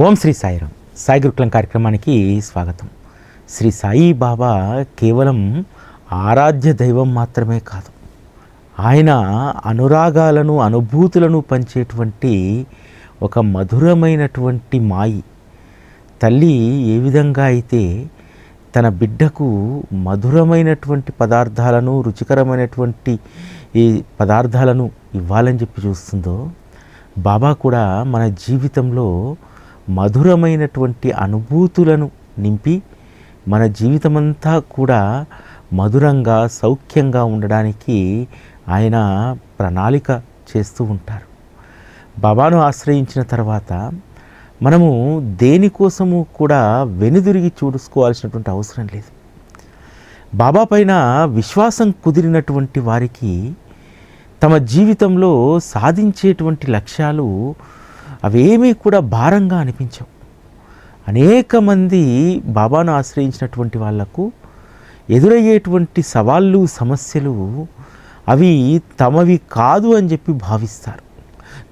ఓం శ్రీ సాయిరామ్. సాయి గురుకులం కార్యక్రమానికి స్వాగతం. శ్రీ సాయి బాబా కేవలం ఆరాధ్య దైవం మాత్రమే కాదు ఆయన అనురాగాలను అనుభూతులను పంచేటువంటి ఒక మధురమైనటువంటి మాయి. తల్లి ఏ విధంగా అయితే తన బిడ్డకు మధురమైనటువంటి పదార్థాలను రుచికరమైనటువంటి ఈ పదార్థాలను ఇవ్వాలని చెప్పి చూస్తుందో బాబా కూడా మన జీవితంలో మధురమైనటువంటి అనుభూతులను నింపి మన జీవితమంతా కూడా మధురంగా సౌఖ్యంగా ఉండడానికి ఆయన ప్రణాళిక చేస్తూ ఉంటారు. బాబాను ఆశ్రయించిన తర్వాత మనము దేనికోసము కూడా వెనుదిరిగి చూసుకోవాల్సినటువంటి అవసరం లేదు. బాబా పైన విశ్వాసం కుదిరినటువంటి వారికి తమ జీవితంలో సాధించేటువంటి లక్ష్యాలు అవేమీ కూడా భారంగా అనిపించవు. అనేక మంది బాబాను ఆశ్రయించినటువంటి వాళ్ళకు ఎదురయ్యేటువంటి సవాళ్ళు సమస్యలు అవి తమవి కాదు అని చెప్పి భావిస్తారు.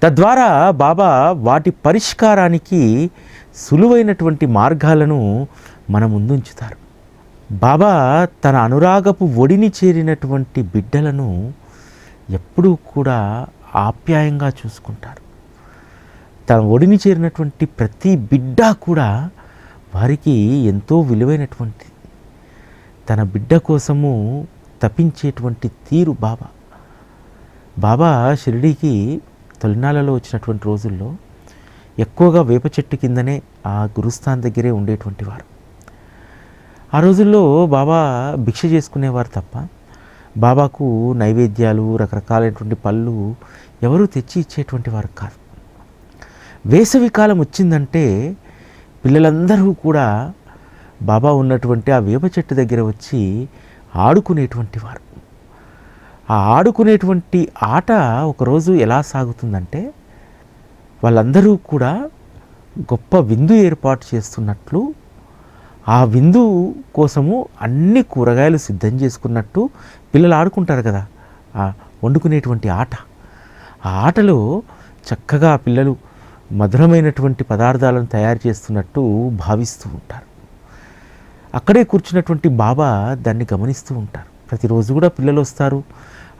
తద్వారా బాబా వాటి పరిష్కారానికి సులువైనటువంటి మార్గాలను మన ముందుంచుతారు. బాబా తన అనురాగపు ఒడిని చేరినటువంటి బిడ్డలను ఎప్పుడూ కూడా ఆప్యాయంగా చూసుకుంటారు. తన ఒడిని చేరినటువంటి ప్రతి బిడ్డ కూడా వారికి ఎంతో విలువైనటువంటి తన బిడ్డ కోసము తపించేటువంటి తీరు బాబా. బాబా షిరిడీకి తొలినాళ్ళలో వచ్చినటువంటి రోజుల్లో ఎక్కువగా వేప చెట్టు కిందనే ఆ గురుస్థాన్ దగ్గరే ఉండేటువంటి వారు. ఆ రోజుల్లో బాబా భిక్ష చేసుకునేవారు తప్ప బాబాకు నైవేద్యాలు రకరకాలైనటువంటి పళ్ళు ఎవరూ తెచ్చి ఇచ్చేటువంటి వారు కాదు. వేసవికాలం వచ్చిందంటే పిల్లలందరూ కూడా బాబా ఉన్నటువంటి ఆ వేప చెట్టు దగ్గర వచ్చి ఆడుకునేటువంటి వారు. ఆ ఆడుకునేటువంటి ఆట ఒకరోజు ఎలా సాగుతుందంటే వాళ్ళందరూ కూడా గొప్ప విందు ఏర్పాటు చేస్తున్నట్లు ఆ విందు కోసము అన్ని కూరగాయలు సిద్ధం చేసుకున్నట్టు పిల్లలు ఆడుకుంటారు కదా వండుకునేటువంటి ఆట. ఆ ఆటలో చక్కగా పిల్లలు మధురమైనటువంటి పదార్థాలను తయారు చేస్తున్నట్టు భావిస్తూ ఉంటారు. అక్కడే కూర్చున్నటువంటి బాబా దాన్ని గమనిస్తూ ఉంటారు. ప్రతిరోజు కూడా పిల్లలు వస్తారు.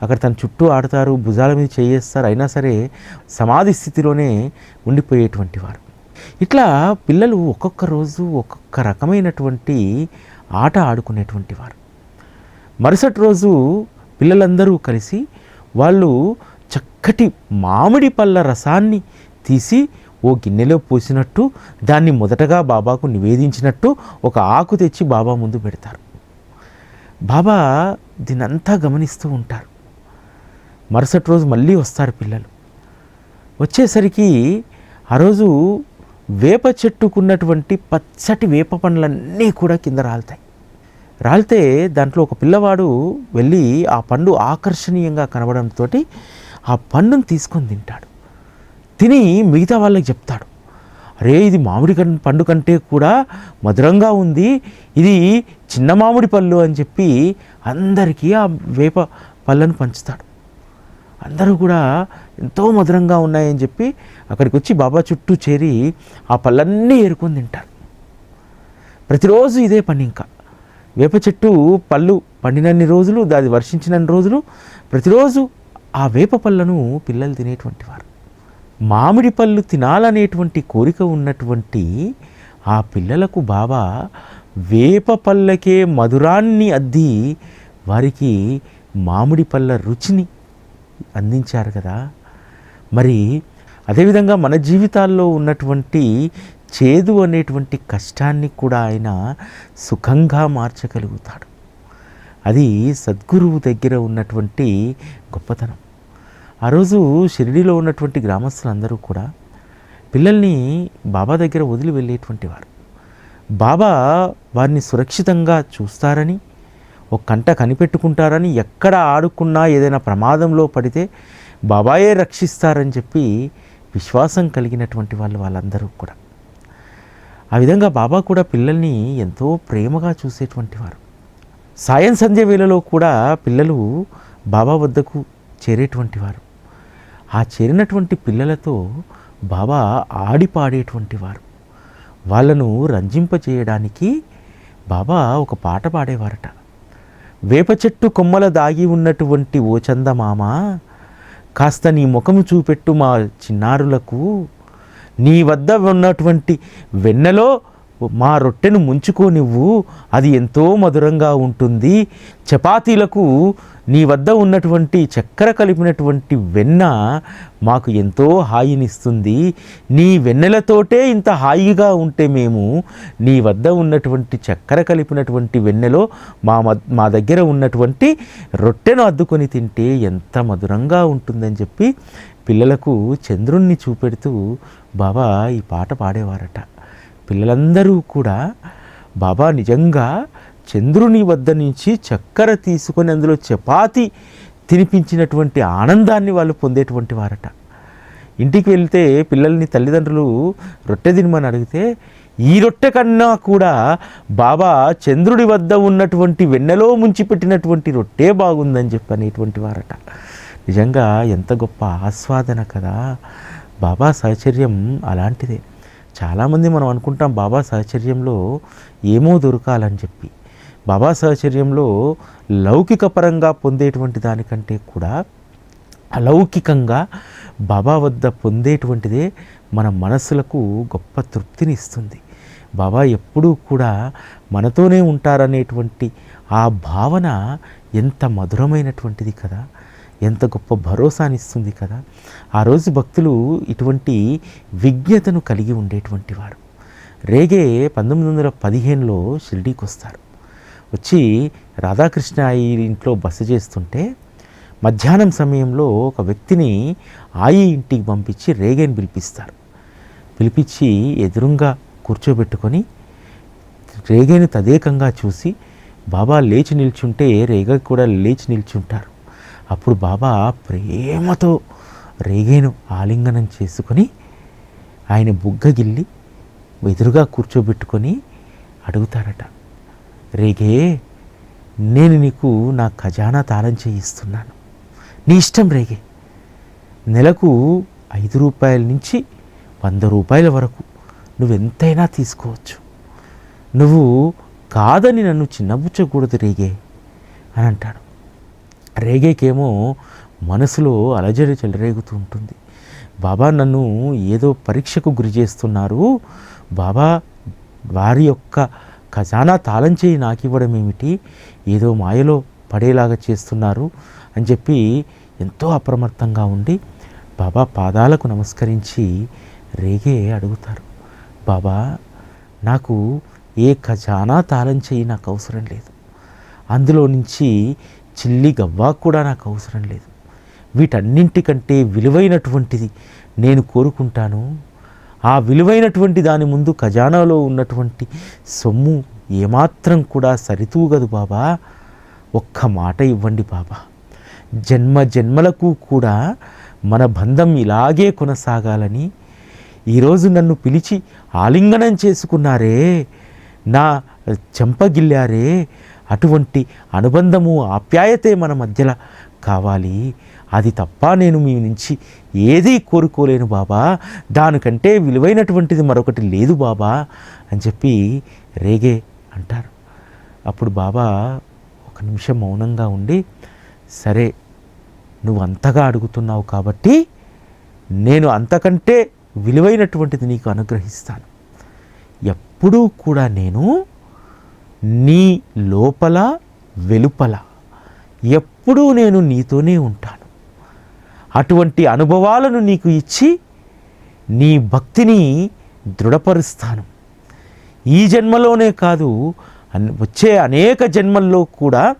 అక్కడ తన చుట్టూ ఆడతారు భుజాల మీద చేయేస్తారు. అయినా సరే సమాధి స్థితిలోనే ఉండిపోయేటువంటి వారు. ఇట్లా పిల్లలు ఒక్కొక్క రోజు ఒక్కొక్క రకమైనటువంటి ఆట ఆడుకునేటువంటి వారు. మరుసటి రోజు పిల్లలందరూ కలిసి వాళ్ళు చక్కటి మామిడి పళ్ళ రసాన్ని తీసి ఓ గిన్నెలో పోసినట్టు దాన్ని మొదటగా బాబాకు నివేదించినట్టు ఒక ఆకు తెచ్చి బాబా ముందు పెడతారు. బాబా దీనంతా గమనిస్తూ ఉంటారు. మరుసటి రోజు మళ్ళీ వస్తారు పిల్లలు. వచ్చేసరికి ఆ రోజు వేప చెట్టుకున్నటువంటి పచ్చటి వేప పండ్లన్నీ కూడా కింద రాలుతాయి. రాలితే దాంట్లో ఒక పిల్లవాడు వెళ్ళి ఆ పండు ఆకర్షణీయంగా కనబడంతో ఆ పండును తీసుకొని తింటాడు. తిని మిగతా వాళ్ళకి చెప్తాడు. అరే ఇది మామిడి కం పండు కంటే కూడా మధురంగా ఉంది. ఇది చిన్న మామిడి పళ్ళు అని చెప్పి అందరికీ ఆ వేప పళ్ళను పంచుతాడు. అందరూ కూడా ఎంతో మధురంగా ఉన్నాయని చెప్పి అక్కడికి వచ్చి బాబా చుట్టూ చేరి ఆ పళ్ళన్నీ ఏరుకొని తింటారు. ప్రతిరోజు ఇదే పని ఇంకా. వేప చెట్టు పళ్ళు పండినన్ని రోజులు అది వర్షించినన్ని రోజులు ప్రతిరోజు ఆ వేప పళ్ళను పిల్లలు తినేటువంటి వారు. మామిడి పళ్ళు తినాలనేటువంటి కోరిక ఉన్నటువంటి ఆ పిల్లలకు బాబా వేప పళ్ళకే మధురాన్ని అద్ది వారికి మామిడి పళ్ళ రుచిని అందించారు కదా. మరి అదేవిధంగా మన జీవితాల్లో ఉన్నటువంటి చేదు అనేటువంటి కష్టాన్ని కూడా ఆయన సుఖంగా మార్చగలుగుతాడు. అది సద్గురువు దగ్గర ఉన్నటువంటి గొప్పతనం. ఆ రోజు షిరిడీలో ఉన్నటువంటి గ్రామస్తులందరూ కూడా పిల్లల్ని బాబా దగ్గర వదిలి వెళ్ళేటువంటి వారు. బాబా వారిని సురక్షితంగా చూస్తారని ఒక కంట కనిపెట్టుకుంటారని ఎక్కడ ఆడుకున్నా ఏదైనా ప్రమాదంలో పడితే బాబాయే రక్షిస్తారని చెప్పి విశ్వాసం కలిగినటువంటి వాళ్ళు వాళ్ళందరూ కూడా. ఆ విధంగా బాబా కూడా పిల్లల్ని ఎంతో ప్రేమగా చూసేటువంటి వారు. సాయం సంధ్య వేళలో కూడా పిల్లలు బాబా వద్దకు చేరేటువంటి వారు. ఆ చేరినటువంటి పిల్లలతో బాబా ఆడి పాడేటువంటి వారు. వాళ్ళను రంజింపచేయడానికి బాబా ఒక పాట పాడేవారట. వేప చెట్టు కొమ్మల దాగి ఉన్నటువంటి ఓ చందమామ కాస్త నీ ముఖము చూపెట్టు మా చిన్నారులకు. నీ వద్ద ఉన్నటువంటి వెన్నెలో మా రొట్టెను ముంచుకో నువ్వు అది ఎంతో మధురంగా ఉంటుంది. చపాతీలకు నీ వద్ద ఉన్నటువంటి చక్కెర కలిపినటువంటి వెన్న మాకు ఎంతో హాయినిస్తుంది. నీ వెన్నెలతోటే ఇంత హాయిగా ఉంటే మేము నీ వద్ద ఉన్నటువంటి చక్కెర కలిపినటువంటి వెన్నెలో మా మా దగ్గర ఉన్నటువంటి రొట్టెను అద్దుకొని తింటే ఎంత మధురంగా ఉంటుందని చెప్పి పిల్లలకు చంద్రుణ్ణి చూపెడుతూ బాబా ఈ పాట పాడేవారట. పిల్లలందరూ కూడా బాబా నిజంగా చంద్రుని వద్ద నుంచి చక్కెర తీసుకొని అందులో చపాతి తినిపించినటువంటి ఆనందాన్ని వాళ్ళు పొందేటువంటి వారట. ఇంటికి వెళ్తే పిల్లల్ని తల్లిదండ్రులు రొట్టె తినమని అడిగితే ఈ రొట్టె కన్నా కూడా బాబా చంద్రుడి వద్ద ఉన్నటువంటి వెన్నెలో ముంచిపెట్టినటువంటి రొట్టె బాగుందని చెప్పి అనేటువంటి వారట. నిజంగా ఎంత గొప్ప ఆస్వాదన కదా! బాబా సహచర్యం అలాంటిదే. చాలామంది మనం అనుకుంటాం బాబా సహచర్యంలో ఏమో దొరకాలని చెప్పి. బాబా సహచర్యంలో లౌకిక పరంగా పొందేటువంటి దానికంటే కూడా అలౌకికంగా బాబా వద్ద పొందేటువంటిదే మన మనస్సులకు గొప్ప తృప్తిని ఇస్తుంది బాబా ఎప్పుడూ కూడా మనతోనే ఉంటారనేటువంటి ఆ భావన ఎంత మధురమైనటువంటిది కదా. ఎంత గొప్ప భరోసానిస్తుంది కదా. ఆ రోజు భక్తులు ఇటువంటి విజ్ఞతను కలిగి ఉండేటువంటి వారు. రేగే పంతొమ్మిది వందల పదిహేనులో షిరిడీకి వస్తారు. వచ్చి రాధాకృష్ణ ఆయి ఇంట్లో బస చేస్తుంటే మధ్యాహ్నం సమయంలో ఒక వ్యక్తిని ఆయి ఇంటికి పంపించి రేగేని పిలిపిస్తారు. పిలిపించి ఎదురుగా కూర్చోబెట్టుకొని రేగేని తదేకంగా చూసి బాబా లేచి నిల్చుంటే రేగ కూడా లేచి నిల్చుంటారు. అప్పుడు బాబా ప్రేమతో రేగేను ఆలింగనం చేసుకొని ఆయన బుగ్గగిల్లి ఎదురుగా కూర్చోబెట్టుకొని అడుగుతారట రేగే నేను నీకు నా ఖజానా తాళం చేయిస్తున్నాను. నీ ఇష్టం రేగే. నెలకు ఐదు రూపాయల నుంచి వంద రూపాయల వరకు నువ్వెంతైనా తీసుకోవచ్చు. నువ్వు కాదని నన్ను చిన్నబుచ్చకూడదు రేగే అని అంటాడు. రేగేకేమో మనసులో అలజడి చెలరేగుతూ ఉంటుంది. బాబా నన్ను ఏదో పరీక్షకు గురి చేస్తున్నారు. బాబా వారి యొక్క ఖజానా తాళం చేయి నాకు ఇవ్వడం ఏమిటి ఏదో మాయలో పడేలాగా చేస్తున్నారు అని చెప్పి ఎంతో అప్రమత్తంగా ఉండి బాబా పాదాలకు నమస్కరించి రేగే అడుగుతారు. బాబా నాకు ఏ ఖజానా తాళం చేయి నాకు అవసరం లేదు. అందులో నుంచి చిల్లి గవ్వా కూడా నాకు అవసరం లేదు. వీటన్నింటికంటే విలువైనటువంటిది నేను కోరుకుంటాను. ఆ విలువైనటువంటి దాని ముందు ఖజానాలో ఉన్నటువంటి సొమ్ము ఏమాత్రం కూడా సరితూగదు బాబా. ఒక్క మాట ఇవ్వండి బాబా. జన్మ జన్మలకు కూడా మన బంధం ఇలాగే కొనసాగాలని ఈరోజు నన్ను పిలిచి ఆలింగనం చేసుకున్నారే నా చెంపగిల్లారే అటువంటి అనుబంధము ఆప్యాయతే మన మధ్యలో కావాలి. అది తప్ప నేను మీ నుంచి ఏదీ కోరుకోలేను బాబా. దానికంటే విలువైనటువంటిది మరొకటి లేదు బాబా అని చెప్పి రేగే అంటారు. అప్పుడు బాబా ఒక నిమిషం మౌనంగా ఉండి సరే నువ్వు అంతగా అడుగుతున్నావు కాబట్టి నేను అంతకంటే విలువైనటువంటిది నీకు అనుగ్రహిస్తాను. ఎప్పుడూ కూడా నేను నీ లోపల వెలుపల ఎప్పుడూ నేను నీతోనే ఉంటాను. అటువంటి అనుభవాలను నీకు ఇచ్చి నీ భక్తిని దృఢపరుస్తాను. ఈ జన్మలోనే కాదు వచ్చే అనేక జన్మల్లో కూడా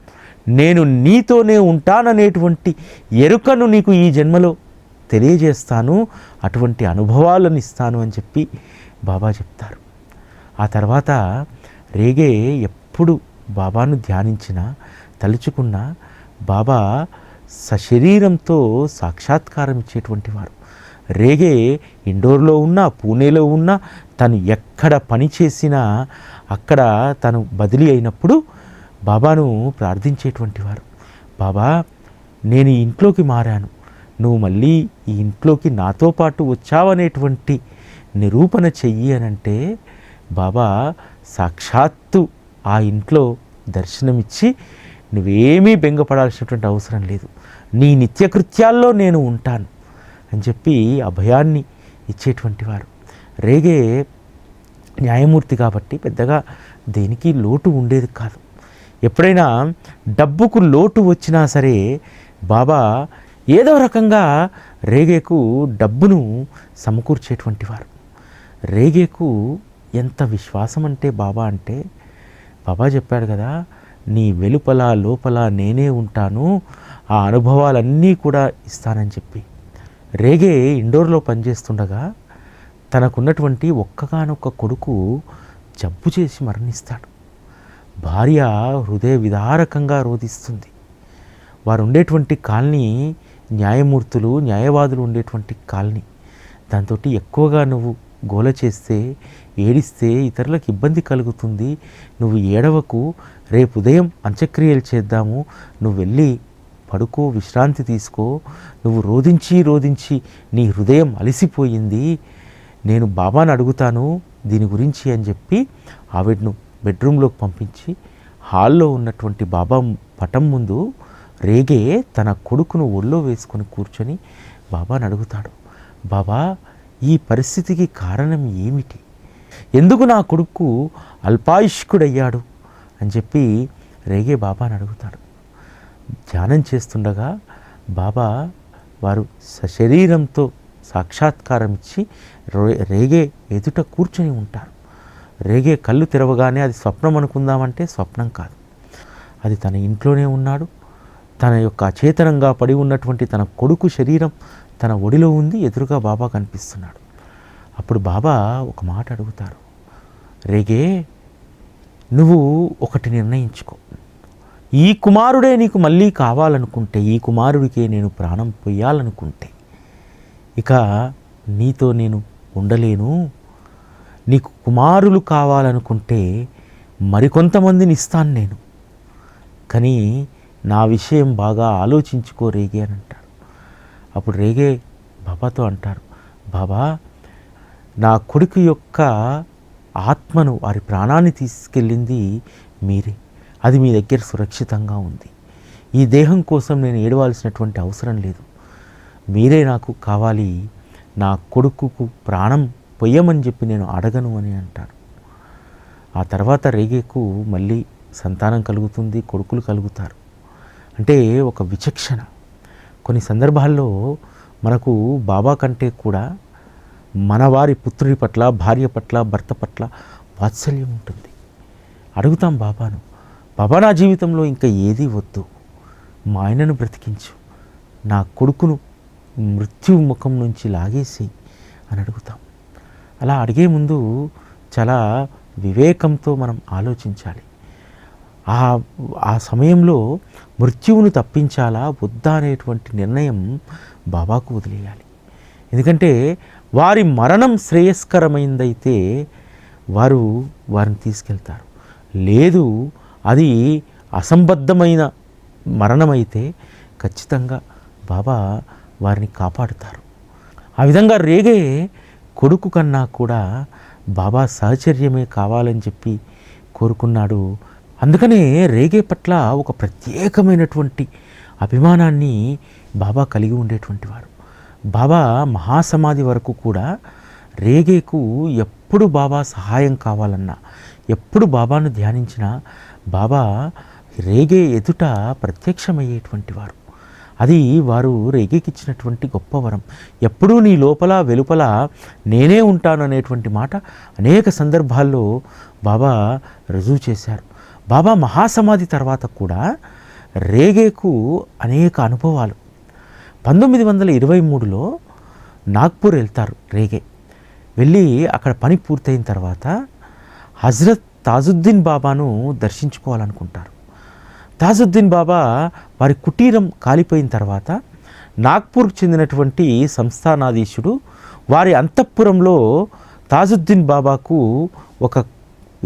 నేను నీతోనే ఉంటాననేటువంటి ఎరుకను నీకు ఈ జన్మలో తెలియజేస్తాను అటువంటి అనుభవాలను ఇస్తాను అని చెప్పి బాబా చెప్తారు. ఆ తర్వాత రేగే ఎప్పుడు బాబాను ధ్యానించిన తలుచుకున్న బాబా సశరీరంతో సాక్షాత్కారం ఇచ్చేటువంటి వారు. రేగే ఇండోర్లో ఉన్నా పూణేలో ఉన్నా తను ఎక్కడ పని చేసినా అక్కడ తను బదిలీ అయినప్పుడు బాబాను ప్రార్థించేటువంటి వారు. బాబా నేను ఈ ఇంట్లోకి మారాను. నువ్వు మళ్ళీ ఈ ఇంట్లోకి నాతో పాటు వచ్చావనేటువంటి నిరూపణ చెయ్యి అనంటే బాబా సాక్షాత్తు ఆ ఇంట్లో దర్శనమిచ్చి నువ్వేమీ బెంగపడాల్సినటువంటి అవసరం లేదు. నీ నిత్యకృత్యాల్లో నేను ఉంటాను అని చెప్పి అభయాన్ని ఇచ్చేటువంటి వారు. రేగే న్యాయమూర్తి కాబట్టి పెద్దగా దేనికి లోటు ఉండేది కాదు. ఎప్పుడైనా డబ్బుకు లోటు వచ్చినా సరే బాబా ఏదో రకంగా రేగేకు డబ్బును సమకూర్చేటువంటి వారు. రేగేకు ఎంత విశ్వాసం అంటే బాబా అంటే బాబా చెప్పాడు కదా నీ వెలుపల లోపల నేనే ఉంటాను ఆ అనుభవాలన్నీ కూడా ఇస్తానని చెప్పి. రేగే ఇండోర్లో పనిచేస్తుండగా తనకున్నటువంటి ఒక్కగానొక్క కొడుకు జబ్బు చేసి మరణిస్తాడు. భార్య హృదయ విదారకంగా రోధిస్తుంది. వారు ఉండేటువంటి కాలనీ న్యాయమూర్తులు న్యాయవాదులు ఉండేటువంటి కాలనీ దాంతో ఎక్కువగా నువ్వు గోల చేస్తే ఏడిస్తే ఇతరులకు ఇబ్బంది కలుగుతుంది. నువ్వు ఏడవకు రేపు ఉదయం అంత్యక్రియలు చేద్దాము. నువ్వు వెళ్ళి పడుకో విశ్రాంతి తీసుకో. నువ్వు రోధించి రోధించి నీ హృదయం అలసిపోయింది. నేను బాబాను అడుగుతాను దీని గురించి అని చెప్పి ఆవిడను బెడ్రూమ్లోకి పంపించి హాల్లో ఉన్నటువంటి బాబా పటం ముందు రేగే తన కొడుకును ఒళ్ళో వేసుకొని కూర్చొని బాబాను అడుగుతాడు. బాబా ఈ పరిస్థితికి కారణం ఏమిటి? ఎందుకు నా కొడుకు అల్పాయుష్కుడయ్యాడు? అని చెప్పి రేగే బాబాని అడుగుతాడు. ధ్యానం చేస్తుండగా బాబా వారు సశరీరంతో సాక్షాత్కారం ఇచ్చి రేగే ఎదుట కూర్చొని ఉంటారు. రేగే కళ్ళు తెరవగానే అది స్వప్నం అనుకుందామంటే స్వప్నం కాదు. అది తన ఇంట్లోనే ఉన్నాడు. తన యొక్క అచేతనంగా పడి ఉన్నటువంటి తన కొడుకు శరీరం తన ఒడిలో ఉంది ఎదురుగా బాబా కనిపిస్తున్నాడు. అప్పుడు బాబా ఒక మాట అడుగుతారు. రేగే నువ్వు ఒకటి నిర్ణయించుకో. ఈ కుమారుడే నీకు మళ్ళీ కావాలనుకుంటే ఈ కుమారుడికే నేను ప్రాణం పొయ్యాలనుకుంటే ఇక నీతో నేను ఉండలేను. నీకు కుమారులు కావాలనుకుంటే మరికొంతమందిని ఇస్తాను నేను. కానీ నా విషయం బాగా ఆలోచించుకో రేగే అని అంటాడు. అప్పుడు రేగే బాబాతో అంటారు బాబా నా కొడుకు యొక్క ఆత్మను వారి ప్రాణాన్ని తీసుకెళ్ళింది మీరే. అది మీ దగ్గర సురక్షితంగా ఉంది. ఈ దేహం కోసం నేను ఏడవాల్సినటువంటి అవసరం లేదు. మీరే నాకు కావాలి. నా కొడుకుకు ప్రాణం పొయ్యమని చెప్పి నేను అడగను అని అంటారు. ఆ తర్వాత రేగేకు మళ్ళీ సంతానం కలుగుతుంది కొడుకులు కలుగుతారు. అంటే ఒక విచక్షణ. కొన్ని సందర్భాల్లో మనకు బాబా కంటే కూడా మనవారి పుత్రుడి పట్ల భార్య పట్ల భర్త పట్ల వాత్సల్యం ఉంటుంది. అడుగుతాం బాబాను బాబా నా జీవితంలో ఇంకా ఏదీ వద్దు. మా ఆయనను బ్రతికించు. నా కొడుకును మృత్యు ముఖం నుంచి లాగేసి అని అడుగుతాం. అలా అడిగే ముందు చాలా వివేకంతో మనం ఆలోచించాలి. ఆ ఆ సమయంలో మృత్యువును తప్పించాలా వద్దా అనేటువంటి నిర్ణయం బాబాకు వదిలేయాలి. ఎందుకంటే వారి మరణం శ్రేయస్కరమైందైతే వారు వారిని తీసుకెళ్తారు. లేదు అది అసంబద్ధమైన మరణమైతే ఖచ్చితంగా బాబా వారిని కాపాడుతారు. ఆ విధంగా రేగే కొడుకు కన్నా కూడా బాబా సహచర్యమే కావాలని చెప్పి కోరుకున్నాడు అందుకనే రేగే పట్ల ఒక ప్రత్యేకమైనటువంటి అభిమానాన్ని బాబా కలిగి ఉండేటువంటి వారు. బాబా మహాసమాధి వరకు కూడా రేగేకు ఎప్పుడు బాబా సహాయం కావాలన్నా ఎప్పుడు బాబాను ధ్యానించినా బాబా రేగే ఎదుట ప్రత్యక్షమయ్యేటువంటి వారు. అది వారు రేగేకిచ్చినటువంటి గొప్ప వరం. ఎప్పుడూ నీ లోపల వెలుపల నేనే ఉంటాను అనేటువంటి మాట అనేక సందర్భాల్లో బాబా రుజువు చేశారు. బాబా మహాసమాధి తర్వాత కూడా రేగేకు అనేక అనుభవాలు. పంతొమ్మిది వందల ఇరవై మూడులో నాగ్పూర్ వెళ్తారు రేగే. వెళ్ళి అక్కడ పని పూర్తయిన తర్వాత హజరత్ తాజుద్దీన్ బాబాను దర్శించుకోవాలనుకుంటారు. తాజుద్దీన్ బాబా వారి కుటీరం కాలిపోయిన తర్వాత నాగ్పూర్కు చెందినటువంటి సంస్థానాధీశుడు వారి అంతఃపురంలో తాజుద్దీన్ బాబాకు ఒక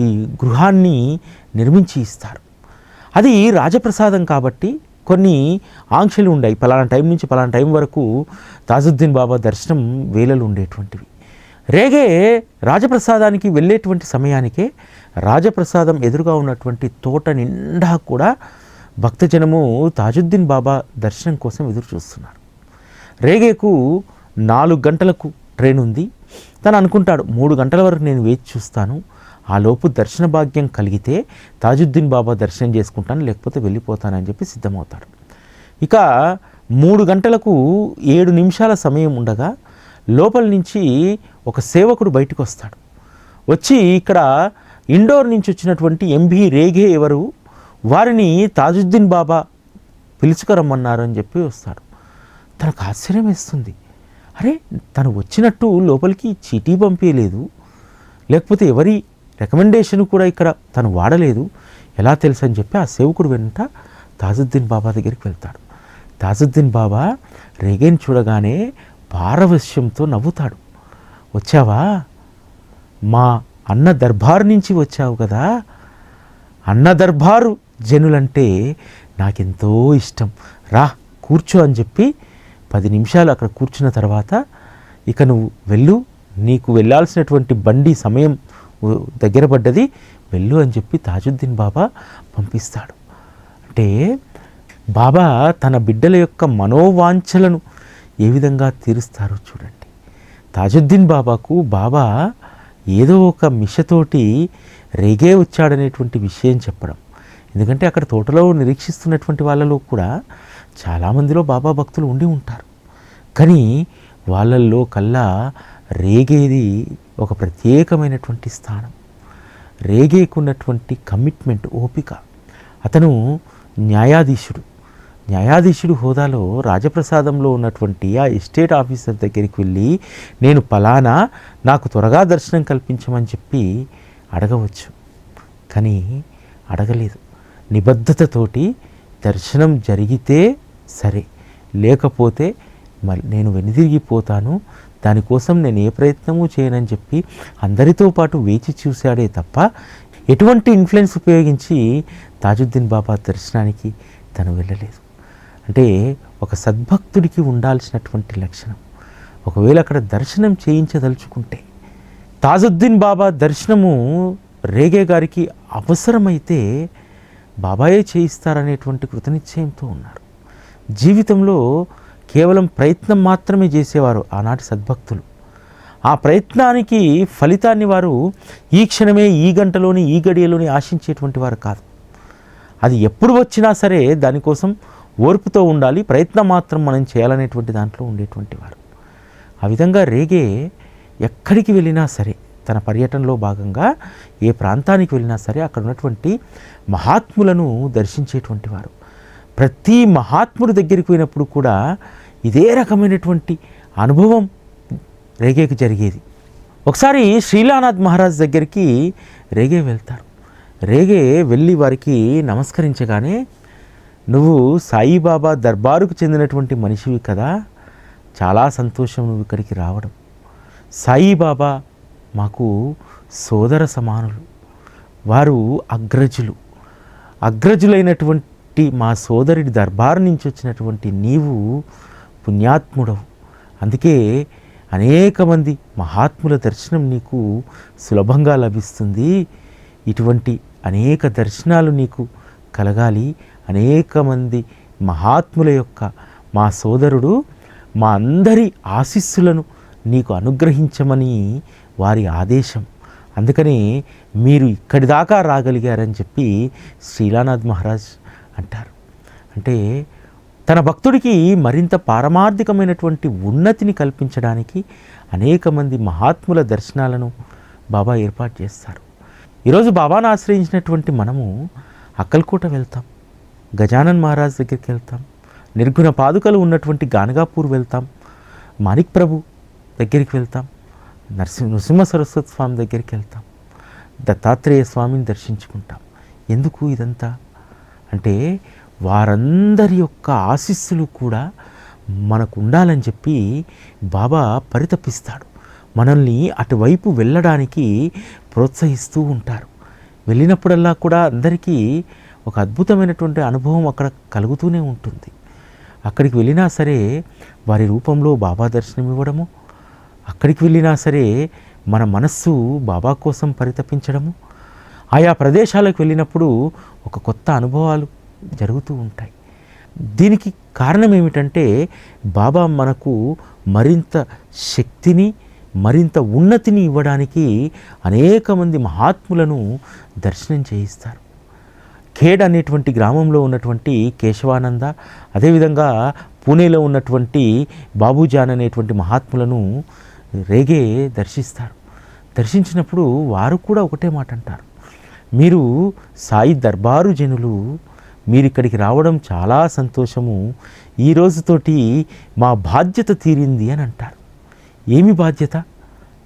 ఈ గృహాన్ని నిర్మించి ఇస్తారు. అది రాజప్రసాదం కాబట్టి కొన్ని ఆంక్షలు ఉన్నాయి పలానా టైం నుంచి పలానా టైం వరకు తాజుద్దీన్ బాబా దర్శనం వేలలు ఉండేటువంటివి. రేగే రాజప్రసాదానికి వెళ్ళేటువంటి సమయానికే రాజప్రసాదం ఎదురుగా ఉన్నటువంటి తోట నిండా కూడా భక్తజనము తాజుద్దీన్ బాబా దర్శనం కోసం ఎదురు చూస్తున్నారు రేగేకు నాలుగు గంటలకు ట్రైన్ ఉంది తను అనుకుంటాడు మూడు గంటల వరకు నేను వేచి చూస్తాను. ఆ లోపు దర్శన భాగ్యం కలిగితే తాజుద్దీన్ బాబా దర్శనం చేసుకుంటాను లేకపోతే వెళ్ళిపోతానని చెప్పి సిద్ధమవుతాడు. ఇక మూడు గంటలకు ఏడు నిమిషాల సమయం ఉండగా లోపల నుంచి ఒక సేవకుడు బయటకు వస్తాడు. వచ్చి ఇక్కడ ఇండోర్ నుంచి వచ్చినటువంటి ఎంబీ రేగే ఎవరు వారిని తాజుద్దీన్ బాబా పిలుచుకురమ్మన్నారు అని చెప్పి వస్తాడు. తనకు ఆశ్చర్యం వేస్తుంది. అరే తను వచ్చినట్టు లోపలికి చీటీ పంపించలేదు లేకపోతే ఎవరి రికమెండేషన్ కూడా ఇక్కడ తను వాడలేదు. ఎలా తెలుసు అని చెప్పి ఆ సేవకుడు వెంట తాజుద్దీన్ బాబా దగ్గరికి వెళ్తాడు. తాజుద్దీన్ బాబా రేగేని చూడగానే పారవశ్యంతో నవ్వుతాడు. వచ్చావా? మా అన్న దర్బార్ నుంచి వచ్చావు కదా. అన్న దర్బారు జనులంటే నాకెంతో ఇష్టం. రా కూర్చో అని చెప్పి పది నిమిషాలు అక్కడ కూర్చున్న తర్వాత ఇక నువ్వు వెళ్ళు. నీకు వెళ్ళాల్సినటువంటి బండి సమయం దగ్గర పడ్డది. వెళ్ళు అని చెప్పి తాజుద్దీన్ బాబా పంపిస్తాడు. అంటే బాబా తన బిడ్డల యొక్క మనోవాంఛలను ఏ విధంగా తీరుస్తారో చూడండి. తాజుద్దీన్ బాబాకు బాబా ఏదో ఒక మిషతోటి రేగే వచ్చాడనేటువంటి విషయం చెప్పడం. ఎందుకంటే అక్కడ తోటలో నిరీక్షిస్తున్నటువంటి వాళ్ళలో కూడా చాలామందిలో బాబా భక్తులు ఉండి ఉంటారు. కానీ వాళ్ళల్లో కల్లా రేగేది ఒక ప్రత్యేకమైనటువంటి స్థానం రేగేకున్నటువంటి కమిట్మెంట్ ఓపిక. అతను న్యాయాధీశుడు. న్యాయాధీశుడు హోదాలో రాజప్రసాదంలో ఉన్నటువంటి ఆ ఎస్టేట్ ఆఫీసర్ దగ్గరికి వెళ్ళి నేను పలానా నాకు త్వరగా దర్శనం కల్పించమని చెప్పి అడగవచ్చు. కానీ అడగలేదు. నిబద్ధతతోటి దర్శనం జరిగితే సరే. లేకపోతే మరి నేను వెనుదిరిగిపోతాను. దానికోసం నేను ఏ ప్రయత్నము చేయనని చెప్పి అందరితో పాటు వేచి చూశాడే తప్ప ఎటువంటి ఇన్ఫ్లుయెన్స్ ఉపయోగించి తాజుద్దీన్ బాబా దర్శనానికి తను వెళ్ళలేదు. అంటే ఒక సద్భక్తుడికి ఉండాల్సినటువంటి లక్షణం. ఒకవేళ అక్కడ దర్శనం చేయించదలుచుకుంటే తాజుద్దీన్ బాబా దర్శనము రేగే గారికి అవసరమైతే బాబాయే చేయిస్తారనేటువంటి కృతనిశ్చయంతో ఉన్నారు. జీవితంలో కేవలం ప్రయత్నం మాత్రమే చేసేవారు ఆనాటి సద్భక్తులు. ఆ ప్రయత్నానికి ఫలితాన్ని వారు ఈ క్షణమే ఈ గంటలోని ఈ గడియలోని ఆశించేటువంటి వారు కాదు. అది ఎప్పుడు వచ్చినా సరే దానికోసం ఓర్పుతో ఉండాలి ప్రయత్నం మాత్రం మనం చేయాలనేటువంటి దాంట్లో ఉండేటువంటి వారు. ఆ విధంగా రేగే ఎక్కడికి వెళ్ళినా సరే తన పర్యటనలో భాగంగా ఏ ప్రాంతానికి వెళ్ళినా సరే అక్కడ ఉన్నటువంటి మహాత్ములను దర్శించేటువంటి వారు. ప్రతి మహాత్ముడి దగ్గరికి పోయినప్పుడు కూడా ఇదే రకమైనటువంటి అనుభవం రేగేకు జరిగేది. ఒకసారి శ్రీలానాథ్ మహారాజ్ దగ్గరికి రేగే వెళ్తారు రేగే వెళ్ళి వారికి నమస్కరించగానే నువ్వు సాయిబాబా దర్బారుకు చెందినటువంటి మనిషివి కదా చాలా సంతోషం నువ్వు ఇక్కడికి రావడం. సాయిబాబా మాకు సోదర సమానులు. వారు అగ్రజులు. అగ్రజులైనటువంటి మా సోదరుడి దర్బారు నుంచి వచ్చినటువంటి నీవు పుణ్యాత్ముడవు. అందుకే అనేక మంది మహాత్ముల దర్శనం నీకు సులభంగా లభిస్తుంది. ఇటువంటి అనేక దర్శనాలు నీకు కలగాలి. అనేక మంది మహాత్ముల యొక్క మా సోదరుడు మా అందరి ఆశీస్సులను నీకు అనుగ్రహించమని వారి ఆదేశం. అందుకని మీరు ఇక్కడి దాకా రాగలిగారని చెప్పి శ్రీలానాథ్ మహారాజ్ అంటారు. అంటే తన భక్తుడికి మరింత పారమార్థికమైనటువంటి ఉన్నతిని కల్పించడానికి అనేక మంది మహాత్ముల దర్శనాలను బాబా ఏర్పాటు చేస్తారు. ఈరోజు బాబాను ఆశ్రయించినటువంటి మనము అక్కల్కోట వెళ్తాం గజానన్ మహారాజ్ దగ్గరికి వెళ్తాం నిర్గుణ పాదుకలు ఉన్నటువంటి గానగాపూర్ వెళ్తాం మాణిక్ ప్రభు దగ్గరికి వెళ్తాం నరసింహ నృసింహ సరస్వతి స్వామి దగ్గరికి వెళ్తాం దత్తాత్రేయ స్వామిని దర్శించుకుంటాం. ఎందుకు ఇదంతా? అంటే వారందరి యొక్క ఆశీస్సులు కూడా మనకు ఉండాలని చెప్పి బాబా పరితపిస్తాడు. మనల్ని అటువైపు వెళ్ళడానికి ప్రోత్సహిస్తూ ఉంటారు. వెళ్ళినప్పుడల్లా కూడా అందరికీ ఒక అద్భుతమైనటువంటి అనుభవం అక్కడ కలుగుతూనే ఉంటుంది. అక్కడికి వెళ్ళినా సరే వారి రూపంలో బాబా దర్శనం ఇవ్వడము అక్కడికి వెళ్ళినా సరే మన మనస్సు బాబా కోసం పరితపించడము ఆయా ప్రదేశాలకు వెళ్ళినప్పుడు ఒక కొత్త అనుభవాలు జరుగుతూ ఉంటాయి. దీనికి కారణం ఏమిటంటే బాబా మనకు మరింత శక్తిని మరింత ఉన్నతిని ఇవ్వడానికి అనేక మంది మహాత్ములను దర్శనం చేయిస్తారు. ఖేడ్ అనేటువంటి గ్రామంలో ఉన్నటువంటి కేశవానంద అదేవిధంగా పూణేలో ఉన్నటువంటి బాబూజాన్ అనేటువంటి మహాత్ములను రేగే దర్శిస్తారు. దర్శించినప్పుడు వారు కూడా ఒకటే మాట అంటారు మీరు సాయి దర్బారు జనులు మీరు ఇక్కడికి రావడం చాలా సంతోషము. ఈ రోజుతోటి మా బాధ్యత తీరింది అని అంటారు. ఏమి బాధ్యత?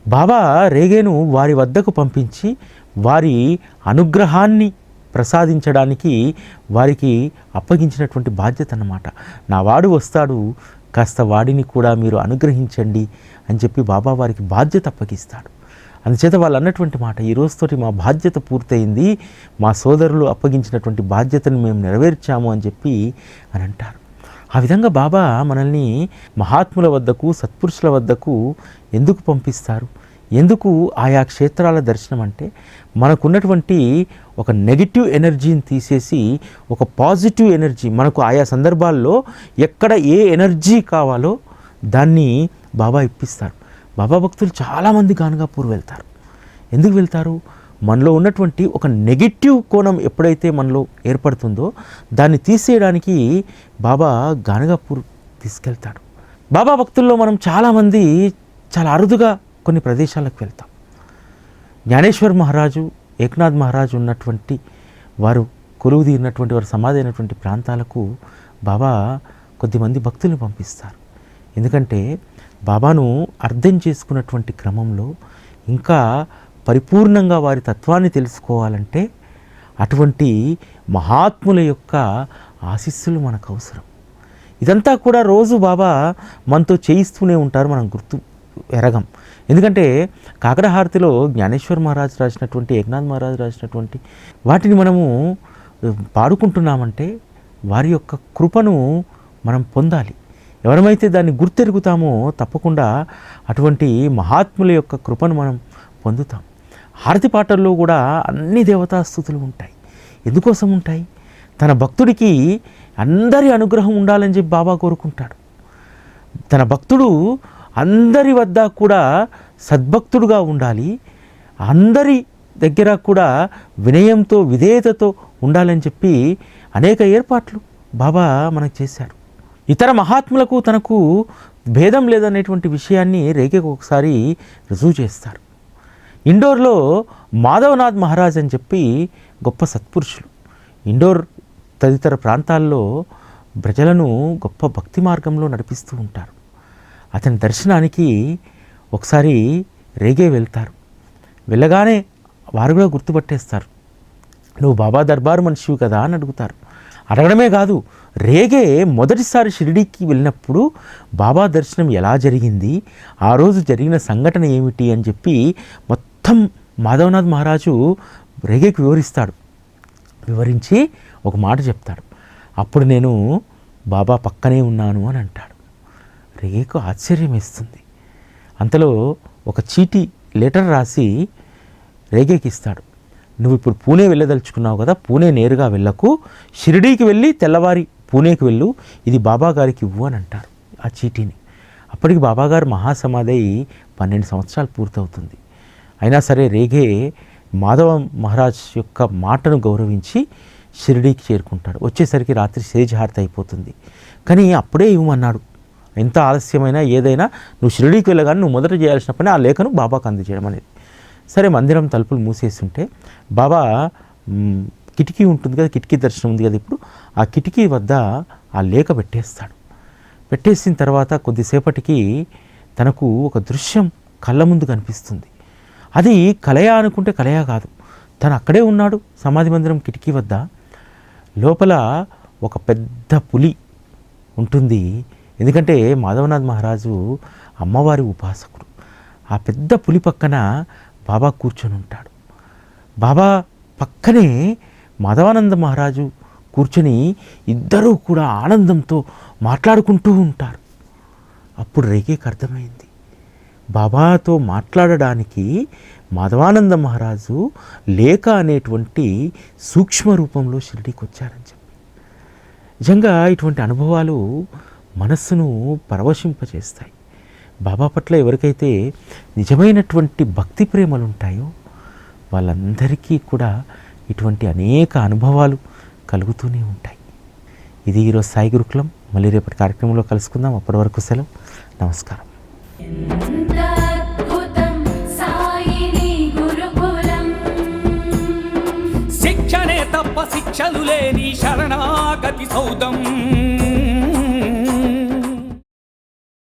బాబా రేగేను వారి వద్దకు పంపించి వారి అనుగ్రహాన్ని ప్రసాదించడానికి వారికి అప్పగించినటువంటి బాధ్యత అన్నమాట. నా వాడు వస్తాడు కాస్త వాడిని కూడా మీరు అనుగ్రహించండి అని చెప్పి బాబా వారికి బాధ్యత అప్పగిస్తాడు. అందుచేత వాళ్ళు అన్నటువంటి మాట ఈ రోజుతోటి మా బాధ్యత పూర్తయింది మా సోదరులు అప్పగించినటువంటి బాధ్యతను మేము నెరవేర్చాము అని చెప్పి అని అంటారు. ఆ విధంగా బాబా మనల్ని మహాత్ముల వద్దకు సత్పురుషుల వద్దకు ఎందుకు పంపిస్తారు? ఎందుకు ఆయా క్షేత్రాల దర్శనం అంటే మనకున్నటువంటి ఒక నెగిటివ్ ఎనర్జీని తీసేసి ఒక పాజిటివ్ ఎనర్జీ మనకు ఆయా సందర్భాల్లో ఎక్కడ ఏ ఎనర్జీ కావాలో దాన్ని బాబా ఇప్పిస్తారు. బాబా భక్తులు చాలామంది గానగాపూర్ వెళ్తారు. ఎందుకు వెళ్తారు? మనలో ఉన్నటువంటి ఒక నెగిటివ్ కోణం ఎప్పుడైతే మనలో ఏర్పడుతుందో దాన్ని తీసేయడానికి బాబా గానగాపూర్ తీసుకెళ్తాడు. బాబా భక్తుల్లో మనం చాలామంది చాలా అరుదుగా కొన్ని ప్రదేశాలకు వెళ్తాం. జ్ఞానేశ్వర్ మహారాజు ఏక్నాథ్ మహారాజు ఉన్నటువంటి వారు కొలువు తీరినటువంటి వారు సమాధి అయినటువంటి ప్రాంతాలకు బాబా కొద్దిమంది భక్తులను పంపిస్తారు. ఎందుకంటే బాబాను అర్థం చేసుకున్నటువంటి క్రమంలో ఇంకా పరిపూర్ణంగా వారి తత్వాన్ని తెలుసుకోవాలంటే అటువంటి మహాత్ముల యొక్క ఆశీస్సులు మనకు అవసరం. ఇదంతా కూడా రోజు బాబా మనతో చేయిస్తూనే ఉంటారు మనం గుర్తు ఎరగం. ఎందుకంటే కాకరహారతిలో జ్ఞానేశ్వర్ మహారాజ్ రాసినటువంటి ఏకనాథ్ మహారాజ్ రాసినటువంటి వాటిని మనము పాడుకుంటున్నామంటే వారి యొక్క కృపను మనం పొందాలి. ఎవరమైతే దాన్ని గుర్తెరుగుతామో తప్పకుండా అటువంటి మహాత్ముల యొక్క కృపను మనం పొందుతాం. హారతి పాటల్లో కూడా అన్ని దేవతాస్థుతులు ఉంటాయి. ఎందుకోసం ఉంటాయి? తన భక్తుడికి అందరి అనుగ్రహం ఉండాలని చెప్పి బాబా కోరుకుంటాడు. తన భక్తుడు అందరి వద్ద కూడా సద్భక్తుడుగా ఉండాలి. అందరి దగ్గర కూడా వినయంతో విధేయతతో ఉండాలని చెప్పి అనేక ఏర్పాట్లు బాబా మనకు చేశారు. ఇతర మహాత్ములకు తనకు భేదం లేదనేటువంటి విషయాన్ని రేఖకు ఒకసారి రుజువు చేస్తారు. ఇండోర్లో మాధవనాథ్ మహారాజ్ అని చెప్పి గొప్ప సత్పురుషులు. ఇండోర్ తదితర ప్రాంతాల్లో ప్రజలను గొప్ప భక్తి మార్గంలో నడిపిస్తూ ఉంటారు. అతని దర్శనానికి ఒకసారి రేగే వెళ్తారు. వెళ్ళగానే వారు కూడా గుర్తుపట్టేస్తారు. నువ్వు బాబా దర్బారు మనిషివి కదా అని అడుగుతారు. అడగడమే కాదు రేగే మొదటిసారి షిరిడీకి వెళ్ళినప్పుడు బాబా దర్శనం ఎలా జరిగింది ఆ రోజు జరిగిన సంఘటన ఏమిటి అని చెప్పి మొత్తం మాధవనాథ్ మహారాజు రేగేకి వివరిస్తాడు. వివరించి ఒక మాట చెప్తాడు. అప్పుడు నేను బాబా పక్కనే ఉన్నాను అని అంటాడు. రేగేకు ఆశ్చర్యం వేస్తుంది. అంతలో ఒక చీటీ లెటర్ రాసి రేగేకి ఇస్తాడు. నువ్వు ఇప్పుడు పూణే వెళ్ళదలుచుకున్నావు కదా పూణే నేరుగా వెళ్ళకు. షిరిడీకి వెళ్ళి తెల్లవారి పూణేకి వెళ్ళు. ఇది బాబా గారికి ఇవ్వు అని అంటారు ఆ చీటీని. అప్పటికి బాబాగారు మహాసమాధి అయి పన్నెండు సంవత్సరాలు పూర్తవుతుంది. అయినా సరే రేగే మాధవ మహారాజ్ యొక్క మాటను గౌరవించి షిరిడీకి చేరుకుంటాడు. వచ్చేసరికి రాత్రి సేజహారత అయిపోతుంది. కానీ అప్పుడే ఇవ్వమన్నాడు ఎంత ఆలస్యమైనా ఏదైనా నువ్వు షిరిడీకి వెళ్ళగానే నువ్వు మొదట చేయాల్సిన పని ఆ లేఖను బాబాకు అందజేయడం అనేది. సరే మందిరం తలుపులు మూసేస్తుంటే బాబా కిటికీ ఉంటుంది కదా కిటికీ దర్శనం ఉంది కదా ఇప్పుడు ఆ కిటికీ వద్ద ఆ లేఖ పెట్టేస్తాడు. పెట్టేసిన తర్వాత కొద్దిసేపటికి తనకు ఒక దృశ్యం కళ్ళ ముందు కనిపిస్తుంది. అది కలయా అనుకుంటే కలయా కాదు. తను అక్కడే ఉన్నాడు సమాధి మందిరం కిటికీ వద్ద. లోపల ఒక పెద్ద పులి ఉంటుంది. ఎందుకంటే మాధవనాథ్ మహారాజు అమ్మవారి ఉపాసకుడు. ఆ పెద్ద పులి పక్కన బాబా కూర్చొని ఉంటాడు. బాబా పక్కనే మాధవానంద మహారాజు కూర్చొని ఇద్దరూ కూడా ఆనందంతో మాట్లాడుకుంటూ ఉంటారు. అప్పుడు రేకేకి అర్థమైంది. బాబాతో మాట్లాడడానికి మాధవానంద మహారాజు లేఖ అనేటువంటి సూక్ష్మ రూపంలో షిరిడీకి వచ్చారని చెప్పి. నిజంగా ఇటువంటి అనుభవాలు మనస్సును పరవశింపచేస్తాయి బాబా పట్ల ఎవరికైతే నిజమైనటువంటి భక్తి ప్రేమలు ఉంటాయో వాళ్ళందరికీ కూడా ఇటువంటి అనేక అనుభవాలు కలుగుతూనే ఉంటాయి. ఇది ఈరోజు సాయి గురుకులం మళ్ళీ రేపటి కార్యక్రమంలో కలుసుకుందాం. అప్పటి వరకు సెలవు. నమస్కారం. శిక్షణే తప్ప శిక్షలు లేని శరణాగతి సౌదం.